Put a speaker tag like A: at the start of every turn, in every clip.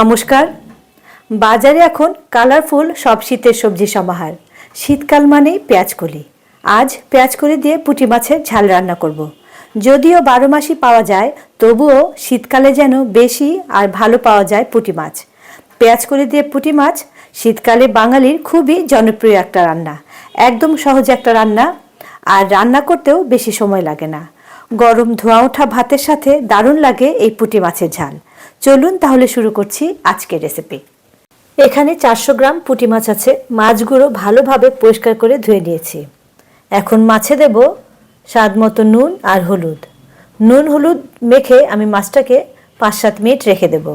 A: নমস্কার। বাজারে এখন কালারফুল সব শীতের সবজি সমাহার। শীতকাল মানেই পেঁয়াজকলি। আজ পেঁয়াজকলি দিয়ে পুঁটি মাছের ঝাল রান্না করব। যদিও বারো মাসই পাওয়া যায়, তবুও শীতকালে যেন বেশি আর ভালো পাওয়া যায় পুঁটি মাছ। পেঁয়াজকলি দিয়ে পুঁটি মাছ শীতকালে বাঙালির খুবই জনপ্রিয় একটা রান্না। একদম সহজ একটা রান্না আর রান্না করতেও বেশি সময় লাগে না। গরম ধোয়া ওঠা ভাতের সাথে দারুণ লাগে এই পুঁটি মাছের ঝাল। চলুন তাহলে শুরু করছি আজকের রেসিপি এখানে চারশো গ্রাম পুঁটি মাছ আছে, মাছগুলো ভালোভাবে পরিষ্কার করে ধুয়ে নিয়েছি। এখন মাছে দেব স্বাদ মতো নুন আর হলুদ। নুন হলুদ মেখে আমি মাছটাকে পাঁচ সাত মিনিট রেখে দেব।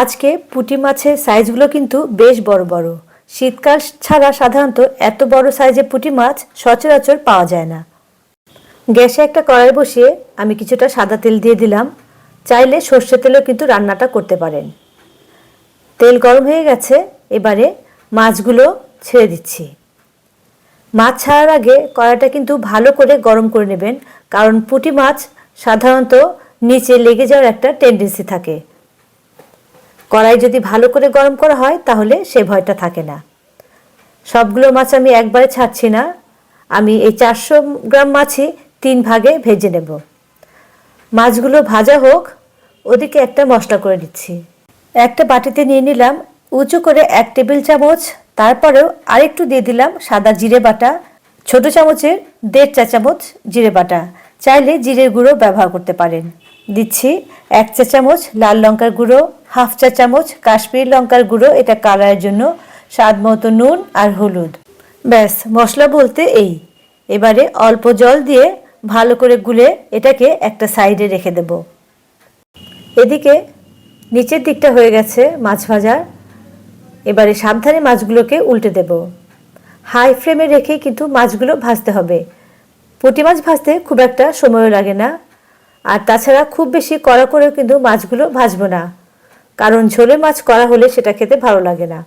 A: আজকে পুঁটি মাছের সাইজগুলো কিন্তু বেশ বড় বড়। শীতকাল ছাড়া সাধারণত এত বড় সাইজের পুঁটি মাছ সচরাচর পাওয়া যায় না। গ্যাসে একটা কড়াই বসিয়ে আমি কিছুটা সাদা তেল দিয়ে দিলাম। চাইলে সর্ষে তেলেও কিন্তু রান্নাটা করতে পারেন। তেল গরম হয়ে গেছে, এবারে মাছগুলো ছেড়ে দিচ্ছি। মাছ ছাড়ার আগে কড়াইটা কিন্তু ভালো করে গরম করে নেবেন, কারণ পুঁটি মাছ সাধারণত নিচে লেগে যাওয়ার একটা টেন্ডেন্সি থাকে। কড়াই যদি ভালো করে গরম করা হয়, তাহলে সে ভয়টা থাকে না। সবগুলো মাছ আমি একবারে ছাড়ছি না। আমি এই চারশো গ্রাম মাছই তিন ভাগে ভেজে নেব। মাছগুলো ভাজা হোক ওদিকে একটা মশলা করে দিচ্ছি একটা বাটিতে নিয়ে নিলাম, উঁচু করে এক টেবিল চামচ, তারপরেও আরেকটু দিয়ে দিলাম সাদা জিরে বাটা, ছোট চামচের দেড় চা চামচ জিরে বাটা। চাইলে জিরের গুঁড়ো ব্যবহার করতে পারেন। দিচ্ছি এক চা চামচ লাল লঙ্কার গুঁড়ো, হাফ চা চামচ কাশ্মীর লঙ্কার গুঁড়ো, এটা কালারের জন্য। স্বাদ মতো নুন আর হলুদ। ব্যাস, মশলা বলতে এই। এবারে অল্প জল দিয়ে ভালো করে গুলে এটাকে একটা সাইডে রেখে দেব। এদিকে নিচের দিকটা হয়ে গেছে মাছ ভাজার। এবারে সাবধানে মাছগুলোকে উল্টে দেব। হাই ফ্লেমে রেখে কিন্তু মাছগুলো ভাজতে হবে। পুঁটি মাছ ভাজতে খুব একটা সময়ও লাগে না। আর তাছাড়া খুব বেশি কড়া করেও কিন্তু মাছগুলো ভাজবো না। কারণ ঝোলে মাছ করা হলে সেটা খেতে ভালো লাগে না।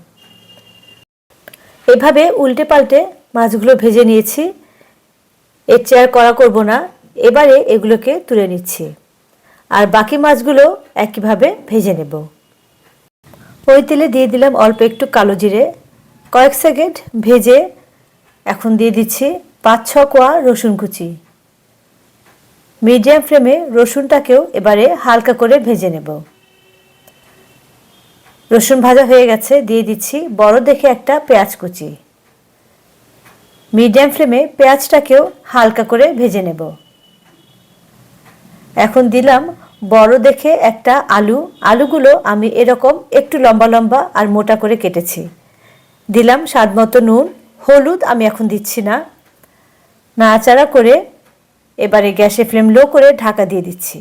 A: এভাবে উল্টে পাল্টে মাছগুলো ভেজে নিয়েছি। এর চেয়ার করা করব না। এবারে এগুলোকে তুলে নিচ্ছি। আর বাকি মাছগুলো একইভাবে ভেজে নেব। ওই তেলে দিয়ে দিলাম অল্প একটু কালো জিরে। কয়েক সেকেন্ড ভেজে এখন দিয়ে দিচ্ছি পাঁচ ছ কোয়া রসুন কুচি। মিডিয়াম ফ্লেমে রসুনটাকেও এবারে হালকা করে ভেজে নেব। রসুন ভাজা হয়ে গেছে, দিয়ে দিচ্ছি বড় দেখে একটা পেঁয়াজ কুচি। মিডিয়াম ফ্লেমে পেঁয়াজটাকেও হালকা করে ভেজে নেব। এখন দিলাম বড় দেখে একটা আলু। আলুগুলো আমি এরকম একটু লম্বা লম্বা আর মোটা করে কেটেছি। দিলাম স্বাদ মতো নুন। হলুদ আমি এখন দিচ্ছি না। নাড়াচাড়া করে এবারে গ্যাসে ফ্লেম লো করে ঢাকা দিয়ে দিচ্ছি।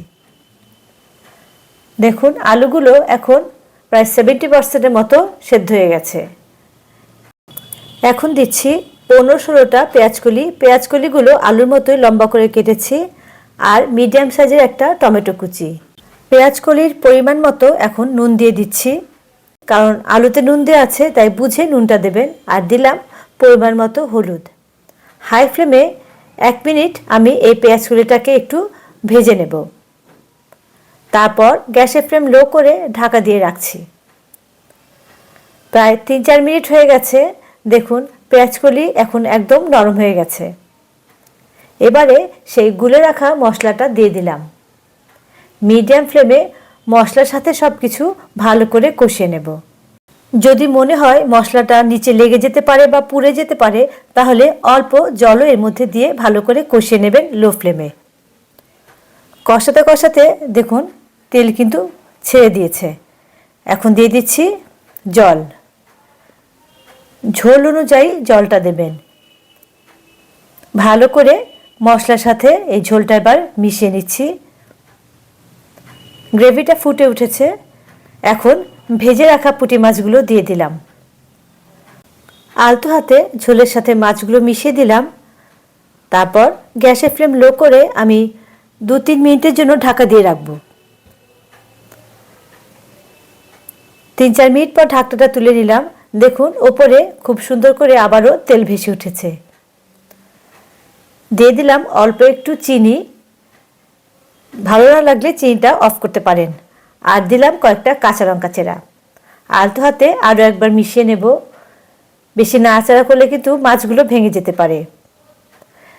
A: দেখুন, আলুগুলো এখন প্রায় সেভেন্টি পার্সেন্টের মতো সেদ্ধ হয়ে গেছে। এখন দিচ্ছি পনেরো ষোলোটা পেঁয়াজকলি। পেঁয়াজকলিগুলো আলুর মতোই লম্বা করে কেটেছি। আর মিডিয়াম সাইজের একটা টমেটো কুচি। পেঁয়াজকলির পরিমাণ মতো এখন নুন দিয়ে দিচ্ছি। কারণ আলুতে নুন দেওয়া আছে, তাই বুঝে নুনটা দেবেন। আর দিলাম পরিমাণ মতো হলুদ। হাই ফ্লেমে এক মিনিট আমি এই পেঁয়াজ পেঁয়াজকলিটাকে একটু ভেজে নেব। তারপর গ্যাসের ফ্লেম লো করে ঢাকা দিয়ে রাখছি। প্রায় তিন চার মিনিট হয়ে গেছে। দেখুন পেঁয়াজকলি এখন একদম নরম হয়ে গেছে। এবারে সেই গুলে রাখা মশলাটা দিয়ে দিলাম। মিডিয়াম ফ্লেমে মশলার সাথে সব কিছু ভালো করে কষিয়ে নেব। যদি মনে হয় মশলাটা নিচে লেগে যেতে পারে বা পুড়ে যেতে পারে, তাহলে অল্প জলও এর মধ্যে দিয়ে ভালো করে কষিয়ে নেবেন লো ফ্লেমে। কষাতে কষাতে দেখুন তেল কিন্তু ছেড়ে দিয়েছে। এখন দিয়ে দিচ্ছি জল। ঝোল অনুযায়ী জলটা দেবেন। ভালো করে মশলার সাথে এই ঝোলটা এবার মিশিয়ে নিচ্ছি। গ্রেভিটা ফুটে উঠেছে। এখন ভেজে রাখা পুঁটি মাছগুলো দিয়ে দিলাম। আলতো হাতে ঝোলের সাথে মাছগুলো মিশিয়ে দিলাম। তারপর গ্যাসের ফ্লেম লো করে আমি দু তিন মিনিটের জন্য ঢাকা দিয়ে রাখব। তিন চার মিনিট পর ঢাকনাটা তুলে নিলাম। দেখুন, ওপরে খুব সুন্দর করে আবারও তেল ভেসে উঠেছে। দিয়ে দিলাম অল্প একটু চিনি। ভালো না লাগলে চিনিটা অফ করতে পারেন। আর দিলাম কয়েকটা কাঁচা লঙ্কা চেরা। আলতো হাতে আরও একবার মিশিয়ে নেব। বেশি নাড়াচাড়া করলে কিন্তু মাছগুলো ভেঙে যেতে পারে।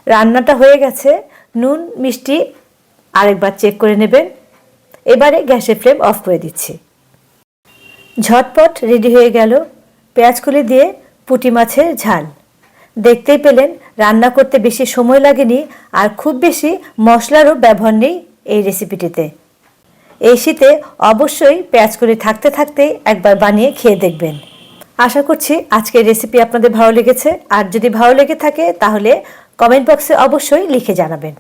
A: রান্নাটা হয়ে গেছে। নুন, মিষ্টি আরেকবার চেক করে নেবেন। এবারে গ্যাসের ফ্লেম অফ করে দিচ্ছি। ঝটপট রেডি হয়ে গেল। পেঁয়াজকলি দিয়ে পুঁটি মাছের ঝাল। দেখতেই পেলেন, রান্না করতে বেশি সময় লাগেনি আর খুব বেশি মশলারও ব্যবহার নেই এই রেসিপিটিতে। এই শীতে অবশ্যই পেঁয়াজকলি থাকতে থাকতেই একবার বানিয়ে খেয়ে দেখবেন। আশা করছি আজকের রেসিপি আপনাদের ভালো লেগেছে। আর যদি ভালো লেগে থাকে তাহলে কমেন্ট বক্সে অবশ্যই লিখে জানাবেন।